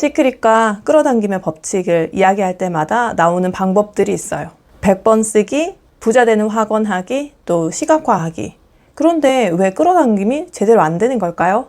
시크릿과 끌어당김의 법칙을 이야기할 때마다 나오는 방법들이 있어요. 100번 쓰기, 부자 되는 확언하기, 또 시각화하기. 그런데 왜 끌어당김이 제대로 안 되는 걸까요?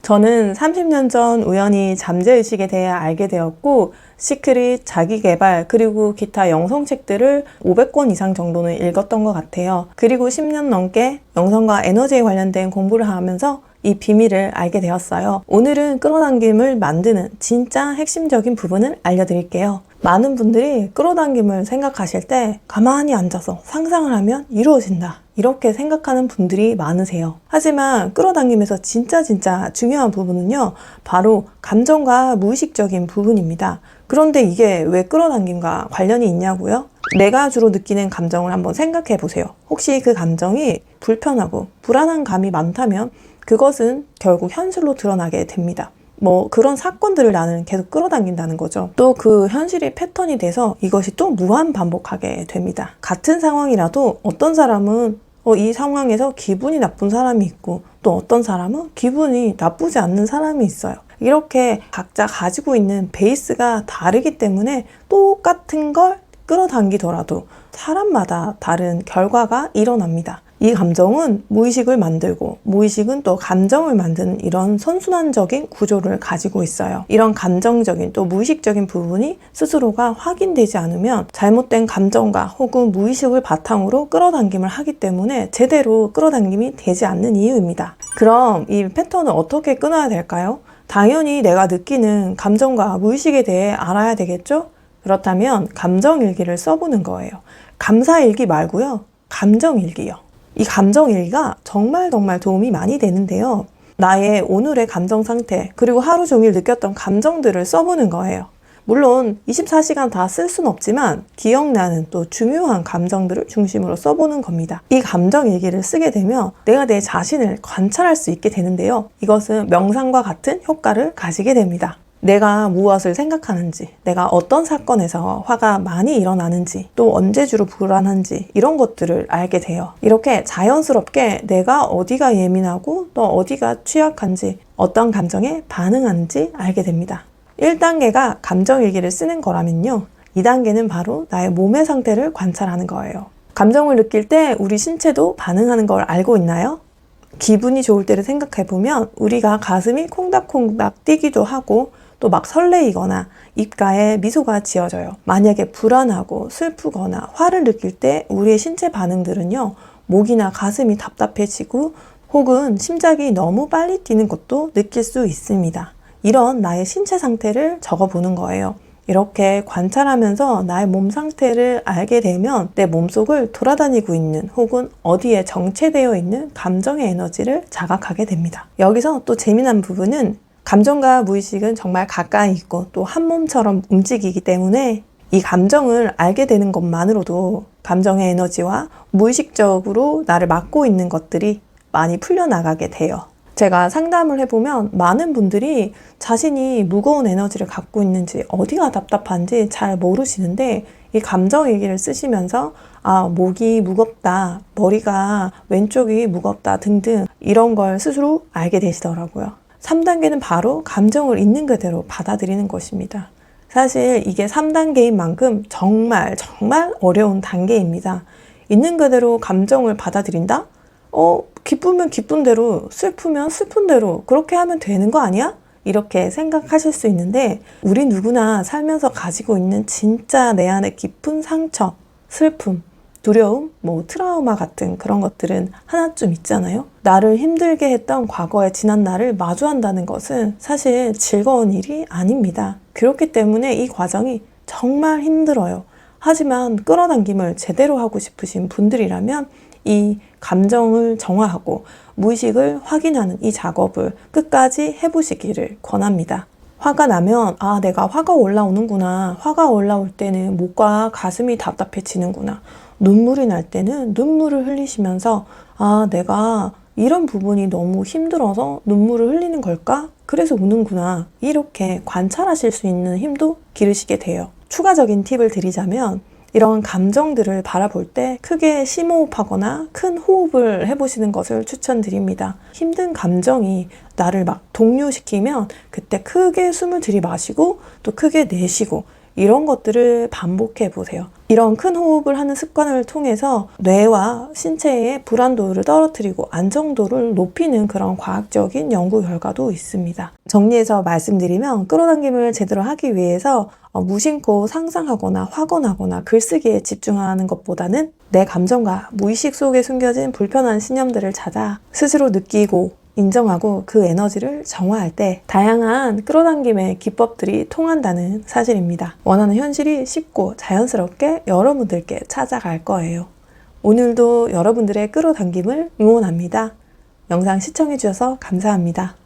저는 30년 전 우연히 잠재의식에 대해 알게 되었고, 시크릿, 자기개발, 그리고 기타 영성책들을 500권 이상 정도는 읽었던 것 같아요. 그리고 10년 넘게 영성과 에너지에 관련된 공부를 하면서 이 비밀을 알게 되었어요. 오늘은 끌어당김을 만드는 진짜 핵심적인 부분을 알려드릴게요. 많은 분들이 끌어당김을 생각하실 때 가만히 앉아서 상상을 하면 이루어진다. 이렇게 생각하는 분들이 많으세요. 하지만 끌어당김에서 진짜 진짜 중요한 부분은요. 바로 감정과 무의식적인 부분입니다. 그런데 이게 왜 끌어당김과 관련이 있냐고요? 내가 주로 느끼는 감정을 한번 생각해 보세요. 혹시 그 감정이 불편하고 불안한 감이 많다면 그것은 결국 현실로 드러나게 됩니다. 뭐 그런 사건들을 나는 계속 끌어당긴다는 거죠. 또 그 현실이 패턴이 돼서 이것이 또 무한 반복하게 됩니다. 같은 상황이라도 어떤 사람은 어, 이 상황에서 기분이 나쁜 사람이 있고 또 어떤 사람은 기분이 나쁘지 않는 사람이 있어요. 이렇게 각자 가지고 있는 베이스가 다르기 때문에 똑같은 걸 끌어당기더라도 사람마다 다른 결과가 일어납니다. 이 감정은 무의식을 만들고 무의식은 또 감정을 만드는 이런 선순환적인 구조를 가지고 있어요. 이런 감정적인 또 무의식적인 부분이 스스로가 확인되지 않으면 잘못된 감정과 혹은 무의식을 바탕으로 끌어당김을 하기 때문에 제대로 끌어당김이 되지 않는 이유입니다. 그럼 이 패턴을 어떻게 끊어야 될까요? 당연히 내가 느끼는 감정과 무의식에 대해 알아야 되겠죠? 그렇다면 감정일기를 써보는 거예요. 감사일기 말고요. 감정일기요. 이 감정 일기가 정말 정말 도움이 많이 되는데요. 나의 오늘의 감정 상태, 그리고 하루 종일 느꼈던 감정들을 써보는 거예요. 물론 24시간 다 쓸 순 없지만 기억나는 또 중요한 감정들을 중심으로 써보는 겁니다. 이 감정 일기를 쓰게 되면 내가 내 자신을 관찰할 수 있게 되는데요. 이것은 명상과 같은 효과를 가지게 됩니다. 내가 무엇을 생각하는지, 내가 어떤 사건에서 화가 많이 일어나는지, 또 언제 주로 불안한지, 이런 것들을 알게 돼요. 이렇게 자연스럽게 내가 어디가 예민하고 또 어디가 취약한지, 어떤 감정에 반응하는지 알게 됩니다. 1단계가 감정일기를 쓰는 거라면요. 2단계는 바로 나의 몸의 상태를 관찰하는 거예요. 감정을 느낄 때 우리 신체도 반응하는 걸 알고 있나요? 기분이 좋을 때를 생각해 보면 우리가 가슴이 콩닥콩닥 뛰기도 하고 또 막 설레이거나 입가에 미소가 지어져요. 만약에 불안하고 슬프거나 화를 느낄 때 우리의 신체 반응들은요. 목이나 가슴이 답답해지고 혹은 심장이 너무 빨리 뛰는 것도 느낄 수 있습니다. 이런 나의 신체 상태를 적어 보는 거예요. 이렇게 관찰하면서 나의 몸 상태를 알게 되면 내 몸속을 돌아다니고 있는 혹은 어디에 정체되어 있는 감정의 에너지를 자각하게 됩니다. 여기서 또 재미난 부분은 감정과 무의식은 정말 가까이 있고 또 한 몸처럼 움직이기 때문에 이 감정을 알게 되는 것만으로도 감정의 에너지와 무의식적으로 나를 막고 있는 것들이 많이 풀려나가게 돼요. 제가 상담을 해보면 많은 분들이 자신이 무거운 에너지를 갖고 있는지 어디가 답답한지 잘 모르시는데 이 감정 얘기를 쓰시면서 아, 목이 무겁다, 머리가 왼쪽이 무겁다 등등 이런 걸 스스로 알게 되시더라고요. 3단계는 바로 감정을 있는 그대로 받아들이는 것입니다. 사실 이게 3단계인 만큼 정말 정말 어려운 단계입니다. 있는 그대로 감정을 받아들인다? 어, 기쁘면 기쁜 대로, 슬프면 슬픈 대로 그렇게 하면 되는 거 아니야? 이렇게 생각하실 수 있는데 우리 누구나 살면서 가지고 있는 진짜 내 안에 깊은 상처, 슬픔, 두려움, 뭐 트라우마 같은 그런 것들은 하나쯤 있잖아요. 나를 힘들게 했던 과거의 지난 날을 마주한다는 것은 사실 즐거운 일이 아닙니다. 그렇기 때문에 이 과정이 정말 힘들어요. 하지만 끌어당김을 제대로 하고 싶으신 분들이라면 이 감정을 정화하고 무의식을 확인하는 이 작업을 끝까지 해보시기를 권합니다. 화가 나면 아 내가 화가 올라오는구나. 화가 올라올 때는 목과 가슴이 답답해지는구나. 눈물이 날 때는 눈물을 흘리시면서 아 내가 이런 부분이 너무 힘들어서 눈물을 흘리는 걸까? 그래서 우는구나. 이렇게 관찰하실 수 있는 힘도 기르시게 돼요. 추가적인 팁을 드리자면 이런 감정들을 바라볼 때 크게 심호흡하거나 큰 호흡을 해보시는 것을 추천드립니다. 힘든 감정이 나를 막 동요시키면 그때 크게 숨을 들이마시고 또 크게 내쉬고 이런 것들을 반복해 보세요. 이런 큰 호흡을 하는 습관을 통해서 뇌와 신체의 불안도를 떨어뜨리고 안정도를 높이는 그런 과학적인 연구 결과도 있습니다. 정리해서 말씀드리면 끌어당김을 제대로 하기 위해서 어, 무심코 상상하거나 확언하거나 글쓰기에 집중하는 것보다는 내 감정과 무의식 속에 숨겨진 불편한 신념들을 찾아 스스로 느끼고 인정하고 그 에너지를 정화할 때 다양한 끌어당김의 기법들이 통한다는 사실입니다. 원하는 현실이 쉽고 자연스럽게 여러분들께 찾아갈 거예요. 오늘도 여러분들의 끌어당김을 응원합니다. 영상 시청해주셔서 감사합니다.